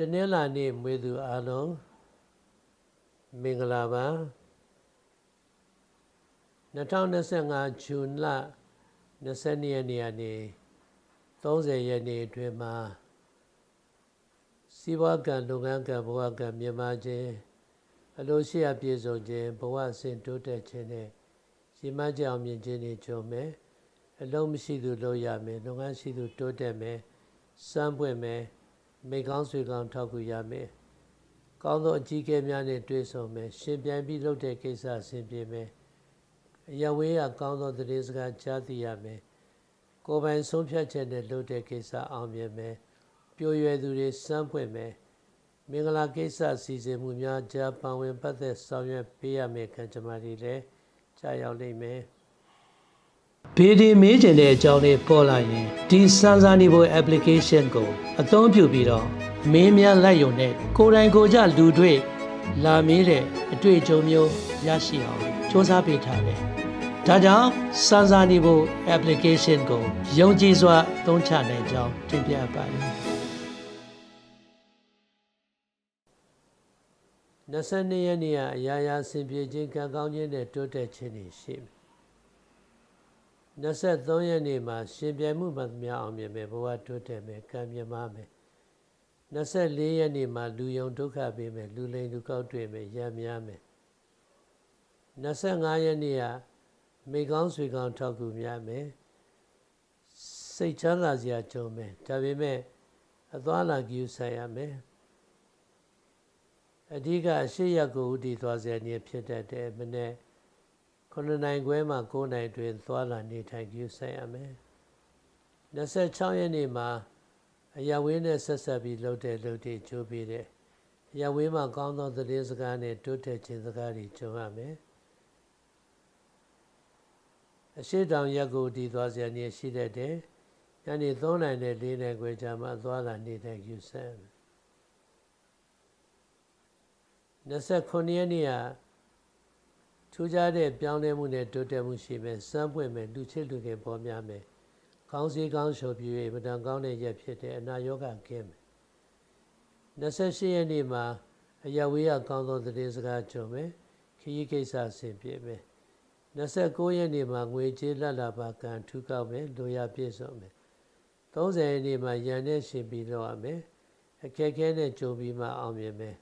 တနင်္လာနေ့မွေးသူအားလုံးမင်္ဂလာပါ2025ဇွန်လ22ရက်နေ့ကနေ30ရက်နေ့အတွင်းမှာစီးပွားကံလုပ်ငန်းကံဘဝကံမြန်မာခြင်းအလိုရှိအပြည့်စုံခြင်းဘဝအစဉ်တိုးတက်ခြင်းနဲ့ရည်မှန်းချက်အောင်မြင်ခြင်းတွေကြုံမယ်အလုံးမရှိသူလုပ်ရမယ်လုပ်ငန်းရှိသူတိုးတက်မယ်စမ်းပွင့်မယ် မိကောင်းဆွေကောင်းထောက်ကူရမယ်။ကောင်းသောအကြီးအကဲများနဲ့တွေ့ဆုံမယ်။ရှင်ပြန်ပြီးလုပ်တဲ့ကိစ္စအဆင်ပြေမယ်။အရဝေးရကောင်းသောသတင်းစကားကြားသိရမယ်။ကိုယ်ပိုင်ဆုံးဖြတ်ချက်နဲ့လုပ်တဲ့ကိစ္စအောင်မြင်မယ်။ပြိုရွယ်သူတွေစမ်းပွင့်မယ်။မင်္ဂလာကိစ္စစီစဉ်မှုများကြားပန်ဝင်ပတ်သက်ဆောင်ရွက်ပေးရမယ်ခံကြမှာတွေလည်းကြားရောက်လိမ့်မယ်။ ဘေဒီမေးကျင်တဲ့အကြောင်းလေးပေါ်လာရင်ဒီစမ်းစာနေဖို့ application ကိုအသုံးပြုပြီးတော့မင်းများလိုက်ရုံနဲ့ကိုယ်တိုင်ကိုယ်ကြလူတွေ့လာမေးတဲ့အတွေ့အကြုံမျိုးရရှိအောင်စ조사ပေးထားတယ်။ဒါကြောင့်စမ်းစာနေဖို့ application ကိုယုံကြည်စွာသုံးချနိုင်ကြောင်းတင်ပြပါတယ်။22ရက်နေ့ကအရာရာဆင်ပြေခြင်းကံကောင်းခြင်းနဲ့တိုးတက်ခြင်းတွေရှိမယ် 23ရက်နေ့မှာရှင်ပြိုင်မှုမှများအောင်မြင်မယ်ဘဝတိုးတက်မယ်ကံမြမမယ်24ရက်နေ့မှာလူယုံဒုက္ခပေးမယ်လူလိမ်လူကောက်တွေ့မယ်ရံများမယ်25ရက်နေ့ကမိကောင်းဆွေကောင်းထောက်ကူများမယ်စိတ်ချမ်းသာစရာကြုံမယ်ဒါပေမဲ့အသွားလာကြည့်ဆိုင်ရမယ်အဓိကအရှိရကိုဥတည်သွားစေနေဖြစ်တတ်တယ်မနေ့ 9နိုင်ခွဲမှ9နိုင်တွင် သွာလာနေထိုင်ကြည့်ဆိုင်ရမယ်26ရက်နေ့မှာအရဝင်းနဲ့ဆက်ဆက်ပြီးလှုပ်တဲ့လှုပ်တဲ့ကြိုးပေးတဲ့အရဝင်းမှာကောင်းသောသတင်းစကားနဲ့တိုးတက်ခြင်းစကားတွေကြုံရမယ်အရှိတောင်ရက်ကိုတည်သွားစရာနေရှိတတ်တယ်ညနေ3နိုင်နဲ့4နိုင်ခွဲကြာမှသွားလာနေထိုင်ကြည့်ဆိုင်29ရက်နေ့က ထူးခြားတဲ့ပြောင်းလဲမှုနဲ့တိုးတက်မှုရှိမယ်စမ်းပွင့်မယ်လူချစ်လူခင်ပေါ်များမယ်ကောင်းစီကောင်းရှုပ်ပြည့်မတန်ကောင်းတဲ့ရက်ဖြစ်တဲ့အနာရောဂါကင်းမယ်28ရက်နေ့မှာအယဝေးရကောင်းသောသတင်းစကားကြုံမယ်ခရီးကိစ္စဆင်ပြေမယ်29ရက်နေ့မှာငွေကြေးလက်လာပါကံထူးကောက်မယ်လိုရပြည့်စုံမယ်30ရက်နေ့မှာရန်နဲ့ရှင်ပြီးတော့ရမယ်အခက်အခဲနဲ့ကြုံပြီးမှအောင်မြင်မယ်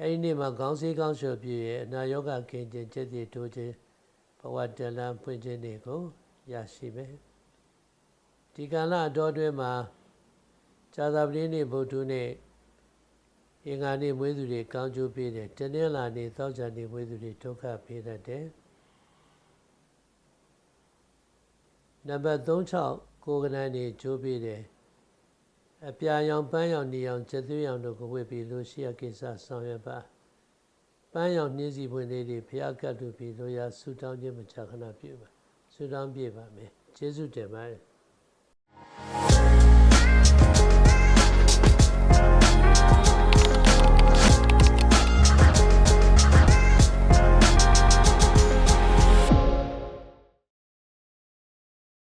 အဲဒီနေ့မှာခေါင်းစည်းကောင်းလျှော်ပြည့်ရဲ့အနာရောဂါကင်းခြင်းချက်တည်တိုးခြင်းဘဝတလန်းဖွင့်ခြင်းတွေကိုရရှိမယ်ဒီကာလအတော်တွင်မှာဇာတာပတိနေ့ဗုဒ္ဓနေ့အင်္ဂါနေ့မွေးသူတွေကောင်းကျိုးပေးတယ်တနင်္လာနေ့သောကြာနေ့မွေးသူတွေဒုက္ခပေးတတ်တယ်နံပါတ်36ကိုယ်ကနန်းနေကျိုးပေးတယ် အပြာရောင်ပန်းရောင်နေရောင်ကျက်သွေးရောင်တို့ကိုဝတ်ပြီးလို့ရှိရကိစ္စဆောင်ရွက်ပါပန်းရောင်နှင်းစီပွင့်လေးတွေဖျားကတ်လို့ပြီးလို့ရဆူတောင်းခြင်းမချခဏပြုပါဆူတောင်းပြပါမယ်ကျေးဇူးတင်ပါတယ်